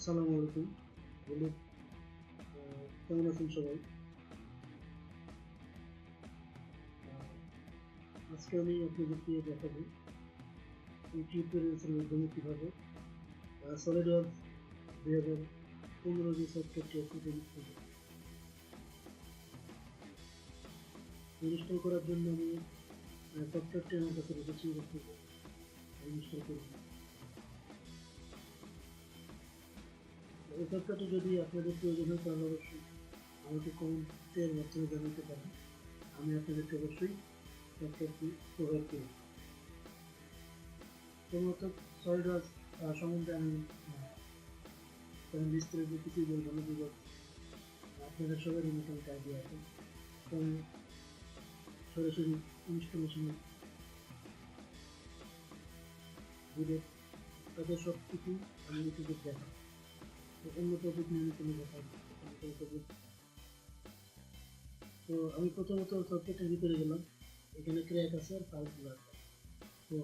আসসালামু আলাইকুম। বলি কেমন আছেন সবাই? আজকে আমি আপনাদেরকে দেখাবো টিউটোরিয়ালসের মাধ্যমে কীভাবে সলিড ওয়ার্ক দুই হাজার পনেরো যে সফটওয়্যারটি আছে ইনস্টল করার জন্য আমি সফটওয়্যারটি আমার কাছে রেখেছি ইনস্টল করব। এই যদি আপনাদের প্রয়োজন হয় তাহলে অবশ্যই আমাকে কমেন্টের মাধ্যমে জানাতে পারেন। আমি আপনাদেরকে অবশ্যই তথ্যটি প্রোভাইড করব। প্রথমত সলিডওয়ার্ক সম্বন্ধে আমি তেমন বিস্তারিত কিছুই বলব না, বিকজ আপনাদের সবারই মোটামুটি আইডিয়া আছে। আমি সরাসরি ইনস্টলেশনের ভিডিও তাদের সব কিছু আমি ইউটিউবে দেখাই অন্য টপিক নিয়ে কোনো কথা তো আমি প্রথমত সবচেয়ে ভিতরে গেলাম। এখানে ক্র্যাক আছে আর পাল্প আছে। তো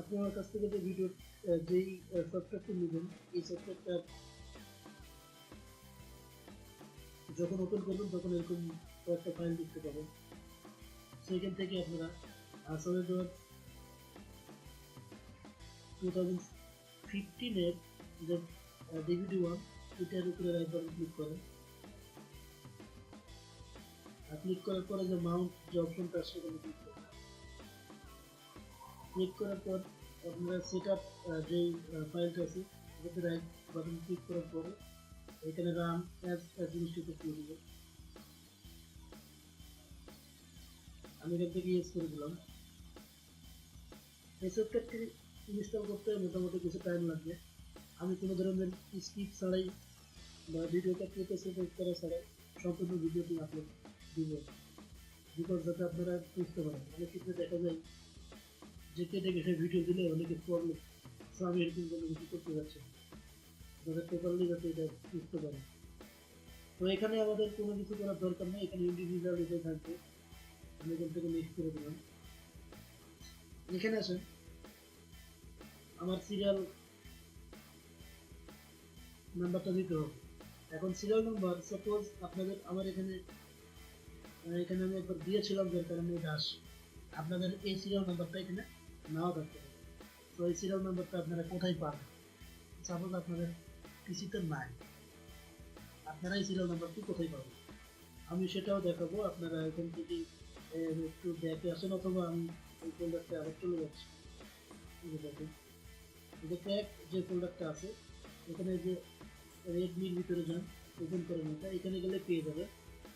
আপনি আমার কাছ থেকে যে ভিডিও যেই সফটওয়্যারটি নেবেন, এই সফটওয়্যারটা যখন ওপেন করবেন, তখন এরকম কয়েকটা ফাইল দেখতে পাবেন। সেখান থেকে আপনারা আসলে টু থাউজেন্ড ফিফটিনের যে ডিভিডি ওয়ান এটার উপরে রাইট বাটন ক্লিক করেন। আর ক্লিক করার পরে যে মাউন্ট যে অপশনটা সেখানে ক্লিক করেন ক্লিক করার পর আপনারা সেট আপ যেই ফাইলটা আছে, এটাতে রাইট বাটন ক্লিক করার পরে এখানে রান অ্যাজ অ্যাডমিনিস্ট্রেটর করে দেবো আমি এখান থেকে ইউজ করে দিলাম। এই সফটওয়্যারটি ইনস্টল করতে মোটামুটি কিছু টাইম লাগবে। আমি কোনো ধরনের স্কিপ ছাড়াই বা ভিডিওটা কেটে সেভ করা ছাড়াই সম্পূর্ণ ভিডিওটি আপলোড দিব। বিকজ যাতে আপনারা বুঝতে পারেন, অনেক ক্ষেত্রে দেখা যায় যে কেটে কেটে ভিডিও দিলে অনেকে প্রবলেম সো আমি এরকম কোনো কিছু করতে যাচ্ছি না। আপনারা প্রপারলি যাতে এটা বুঝতে পারেন তো এখানে আমাদের কোনো কিছু করার দরকার নেই, এখানে ইন্ডিভিজুয়াল এটাই থাকবে। আমি এখান থেকে নেক্সট করে দিলাম। এখানে আসেন। আমার সিরিয়াল নাম্বারটা দিতে হবে। এখন সিরিয়াল নাম্বার সাপোজ আপনাদের আমার এখানে এখানে আমি একবার দিয়েছিলাম যার কারণে এটা আসে। আপনাদের এই সিরিয়াল নাম্বারটা এখানে নাও থাকতে পারে তো এই সিরিয়াল নাম্বারটা আপনারা কোথায় পাবেন? সাপোজ আপনাদের পিসিতে নাই। আপনারা এই সিরিয়াল নাম্বারটি কোথায় পাবেন? আমি সেটাও দেখাবো। আপনারা এখান আহ, একটু দেখে আসেন অথবা আমি এই ফোল্ডারটা আবার চলে যাচ্ছি। এই যে ক্র্যাক যে ফোল্ডারটা আছে, এখানে যে রেডমির ভিতরে যান ওপেন করেন এটা এখানে গেলে পেয়ে যাবে।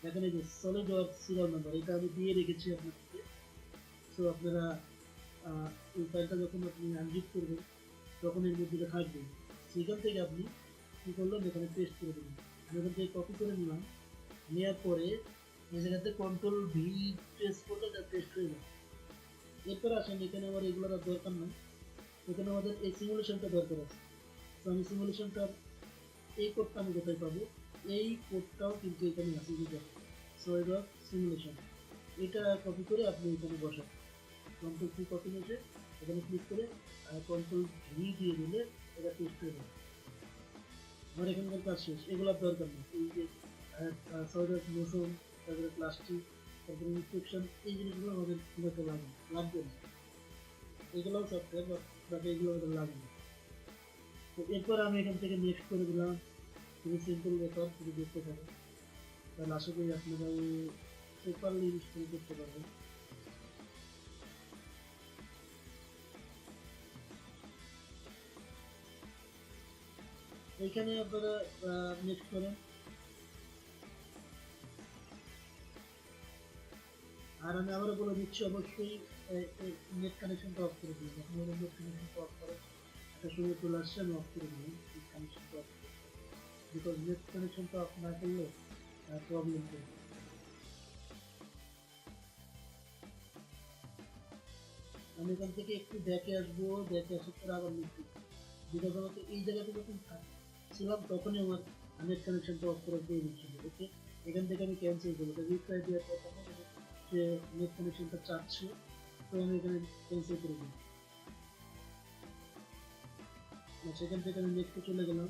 এখানে যে সলিড ওয়ার্ক সিরিয়াল নাম্বার এটা আমি দিয়ে রেখেছি আপনাদেরকে। সো আপনারা এই ফাইলটা যখন আপনি আনজিপ করবেন, তখন এর মধ্যে এটা থাকবে সেখান থেকে আপনি কী করলেন? এখানে পেস্ট করে দেবেন আমি এখান থেকে কপি করে নিলাম। নেওয়ার পরে এই কন্ট্রোল ভি প্রেস করলে এটা পেস্ট হয়ে যাবে। এরপর আসেন, এখানে আমার এগুলোর দরকার নেই। এখানে আমাদের এই সিমুলেশনটা দরকার আছে। তো আমি সিমুলেশনটার এই কোডটা আমি কোথায় পাবো? এই কোডটাও কিন্তু এখানে আছে যেটা ওয়ার্ক সিমুলেশন এটা কপি করে আপনি এখানে বসান। কন্ট্রোল সি কপি নিয়েছে এখানে ক্লিক করে আর কন্ট্রোল ভি দিয়ে দিলে এটা পেস্ট হয়ে যাবে। আমার এখানকার কাজ শেষ এগুলোর দরকার নেই। এই যে ওয়ার্ক মোশন তারপরে প্লাস্টিক তারপরে ইনস্ট্রাকশন এই জিনিসগুলো আমাদের খুব একটা লাগে না, লাগবে না। এগুলোও সফটওয়্যার বাট এগুলো আমাদের লাগবে। তো এরপর আমি এখান থেকে নেক্সট করে দিলাম। খুবই সিম্পল ব্যাপার যদি দেখতে থাকেন তাহলে আশা করি আপনারা প্রপারলি ইনস্টল করতে পারবেন। এইখানে আপনারা নেক্সট করেন। আর আমি আবারও বলে দিচ্ছি, অবশ্যই নেট কানেকশনটা অফ করে দিন আপনি নেট কানেকশনটা অফ করেন একটা সময় চলে আসছে, আমি অফ করে দিন নেট কানেকশনটা অফ করে বিকজ নেট কানেকশনটা অফ না করলে প্রবলেম করবে আমি এখান থেকে একটু দেখে আসব দেখে আসার পরে আবার লিখব বিকজ আমাকে এই জায়গাতে যখন ছিলাম তখনই আমার নেট কানেকশনটা অফ করার প্রয়োজন ছিল ওকে এখান থেকে আমি ক্যান্সেল করব। রিপ্লাই দেওয়ার তখন যে নেট কানেকশনটা চাচ্ছে। আমি এখানে ক্যান্সেল করে দিই সেখান থেকে আমি নেক্সটে চলে গেলাম।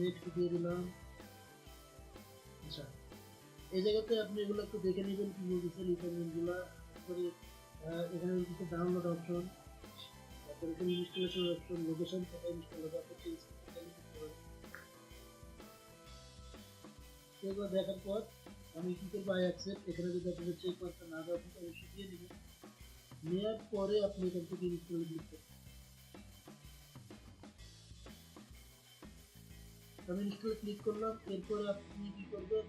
নেক্সট দিয়ে দিলাম। আচ্ছা এই জায়গাতে আপনি এগুলো একটু দেখে নেবেন কি বলতেছে রিকোয়ারমেন্টগুলো তারপরে এখানে কিছু ডাউনলোড অপশন তারপরে এখানে ইনস্টলেশন অপশন লোকেশন কোথায় ইনস্টল হবে আপনি চেঞ্জ করতে পারেন দেখার পর আমি কি করব? আই এখানে যদি আপনাদের চেক মার্কটা না দেওয়া থাকে নেওয়ার পরে আপনি এখান থেকে ক্লিক করবেন। আমি ক্লিক করলাম। এরপরে আপনি কি করবেন?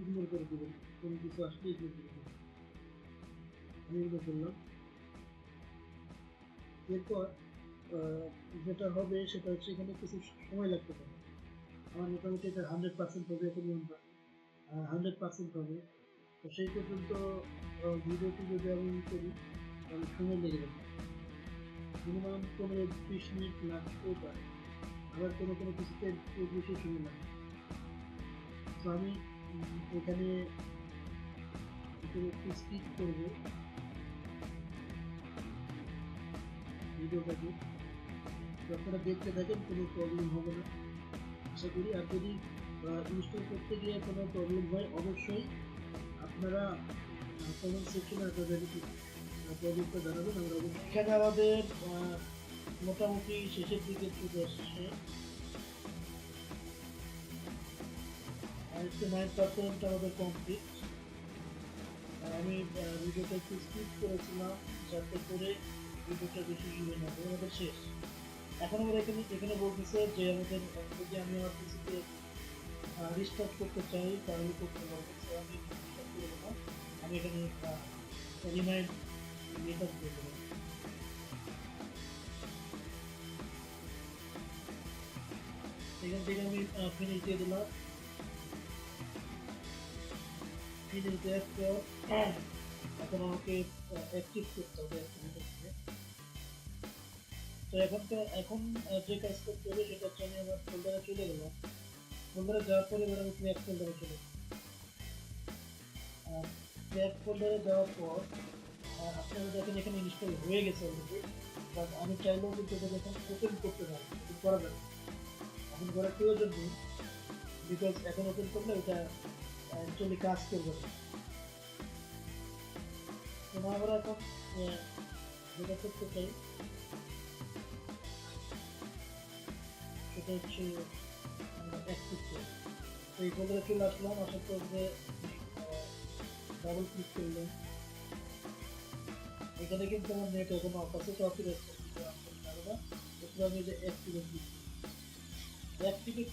ইগনোর করে দেবেন। কোনো কিছু আসলে ইগনোর করে দেবেন। আমি ইগনোর করলাম। এরপর যেটা হবে সেটা হচ্ছে এখানে কিছু সময় লাগতে পারে। আমার মোটামুটি এটা হান্ড্রেড পার্সেন্ট হবে এখন হান্ড্রেড পার্সেন্ট হবে। তো সেই পর্যন্ত ভিডিওটি যদি আমি করি, তাহলে সময় লেগে যাবে। মিনিমাম পনেরো বিশ মিনিট লাগতেও পারে। আবার কোনো কোনো কিছুতে এর বেশি সময় লাগে। তো আমি এখানে একটু স্কিপ করব। ভিডিওটাকে। আপনারা দেখতে থাকেন কোনো প্রবলেম হবে না। আশা করি, আর যদি ইনস্টল করতে গিয়ে কোনো প্রবলেম হয়, অবশ্যই আপনারা কমেন্ট সেকশনে আপনাদের প্রবলেমটা জানাবেন, আমরা এখানে আমাদের মোটামুটি শেষের দিকে চলে আসছে। আমাদের শেষ। এখন আমরা এখানে এখানে বলতেছে যে আমাদের যদি আমি আমার পিসিতে রিস্টার্ট করতে চাই তাহলে করতে পারব। আমি রিস্টার্ট করে আমি এখানে রিমাইন্ড এটা দিয়ে দেবো। এখান থেকে আমি ফিনিশ দিয়ে দিলাম। ফিনিশ দেওয়ার পর এখন আমাকে অ্যাক্টিভ করতে হবে তো এখন তো- এখন যে কাজ করতে হবে সেটা হচ্ছে আমি আমার ফোল্ডারে চলে গেলাম। ফোল্ডারে যাওয়ার পরে এবার আমি ক্র্যাক ফোল্ডারে চলে ক্র্যাক ফোল্ডারে যাওয়ার পর আপনারা দেখেন এখানে ইনস্টল হয়ে গেছে অলরেডি বাট আমি চাইলেও কিন্তু এটা এখন ওপেন করতে পারি করা যাবে এখন করার প্রয়োজন নেই বিকজ এখন ওপেন করলে ওটা অ্যাকচুয়ালি কাজ করবে তো আমরা এখন যেটা করতে চাই, সেটা হচ্ছে চলে আসলাম। পর যে ডাবল ক্লিক এখানে কিন্তু আমার নেট এখন অফ আছে আমি যে অ্যাক্টিভে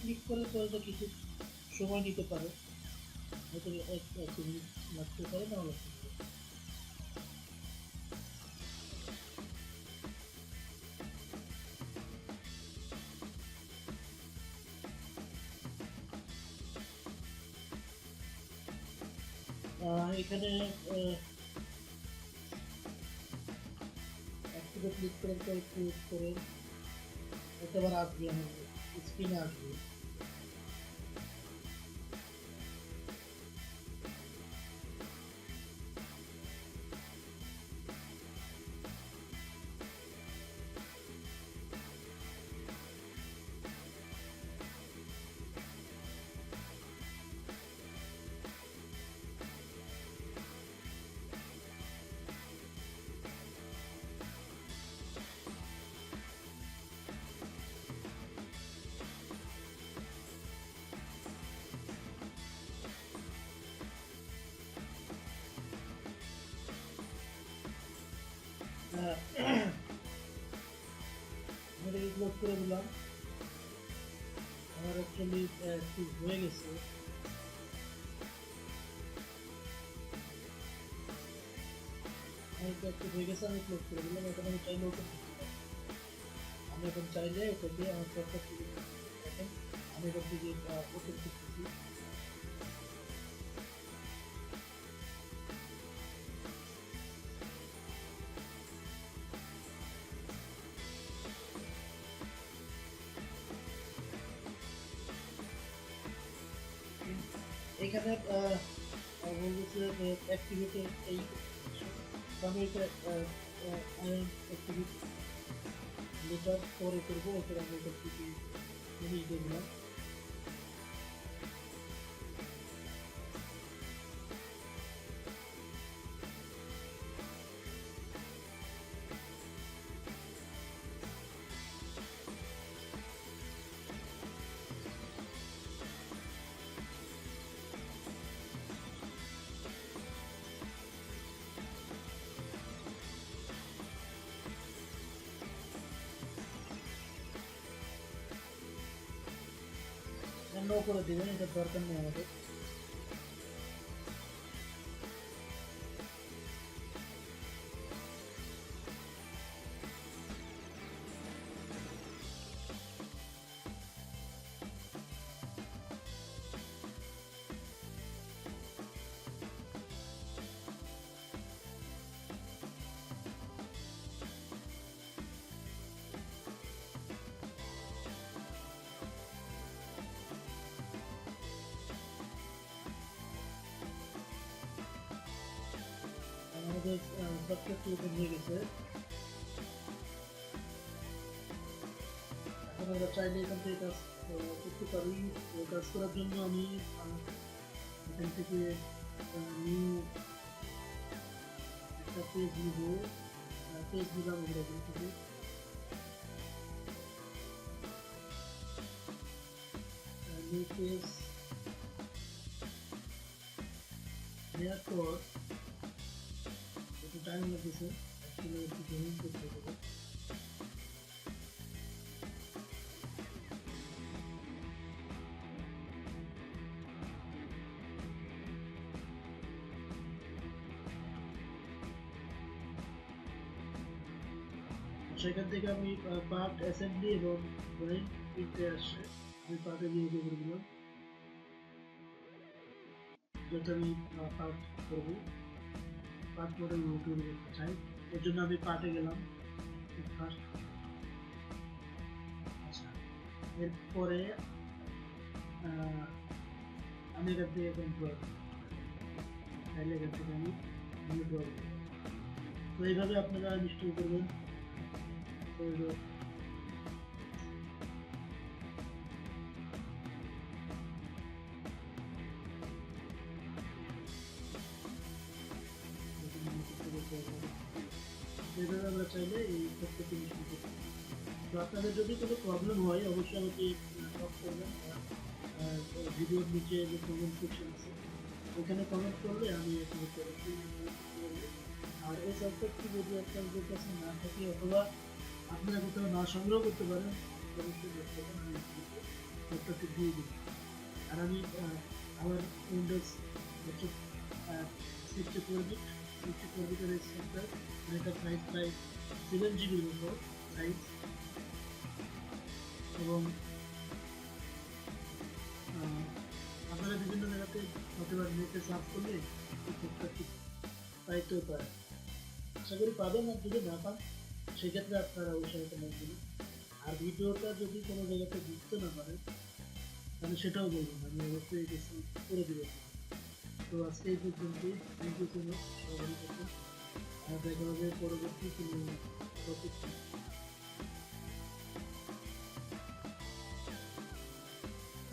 ক্লিক ক্লিক করলে তো কিছু সময় নিতে পারে। হয়তো এক লাগতে পারে, না পারে এখানে অ্যাক্টিভে ক্লিক করে ক্লিক করে এটা আবার আসবে আমার স্ক্রিনে আসবে আহ, আমি এটাকে ক্লোজ করে দিলাম আমার অ্যাকচুয়ালি ঠিক হয়ে গেছে আমি তো একটু হয়ে গেছে আমি ক্লোজ করে দিলাম এখন আমি চাইলে ওপেন করতে পারি আমি এখন চাইলে এটা দিয়ে আমার সবটা শুরু দেখেন আমি এখান থেকে ওপেন এখানে আহ, এবং হচ্ছে অ্যাক্টিভেটেড এই আইএম অ্যাক্টিভেট লেটার পরে করব এরপর আমি এটা জিনিস দেখলাম। নো করে দেবেন এটা দরকার নেই আমাদের আমাদের সফটওয়্যারটি ওপেন হয়ে গেছে এখন আমরা চাইলে এখান থেকে কাজ আহ, করতে পারি তো কাজ করার জন্য আমি আহ, এখান থেকে নিউ একটা পেজ নিব পেজ নিলাম আমরা এখান থেকে নিউ পেজ নেওয়ার পর একটু টাইম লাগতেছে অ্যাকচুয়ালি একটু জমিন করতে হবে। সেখান থেকে আমি পার্ট অ্যাসেম্বলি এবং ড্রয়িং কিনতে আসছে। আমি পার্টে নিয়ে করে দিলাম যেটা আমি পার্ট করব। পার্ট ওটুর করতে চাই এর জন্য আমি পার্টে গেলাম। ফার্স্ট আচ্ছা এরপরে আমি এখান থেকে ড্র তাইলে এখান থেকে আমি ড্র তো এইভাবে আপনারা নিশ্চয় করবেন। এভাবে আমরা চাইলে এই প্রত্যেকটি জিনিস করতে। তো আপনাদের যদি কোনো প্রবলেম হয় অবশ্যই আমাকে নক করবেন। ভিডিওর নিচে যে কমেন্ট সেকশন আছে ওখানে কমেন্ট করলে আমি এখানে আর এই সফটওয়্যারটি যদি আপনাদের কাছে না থাকে অথবা আপনারা কোথাও না সংগ্রহ করতে পারেন অবশ্যই করবেন, আমি সফটওয়্যারটি দিয়ে দিই আর আমি আমার windows sixty four bit software এটা সাইজ প্রায় সেভেন সাইজ এবং আপনারা বিভিন্ন জায়গাতে পারে নেটে সার্চ করলে পাইতেও পারে আশা করি পাবেন আর যদি না পান, সেক্ষেত্রে আপনারা নোট আর ভিডিওটা যদি কোনো জায়গাতে বুঝতে না পারেন, তাহলে সেটাও বলবেন আমি অবশ্যই করে দেবো। তো আজকে এই পর্যন্তই। থ্যাংক ইউ সো মাচ সবাই আর দেখা হবে পরবর্তী কোনো টপিক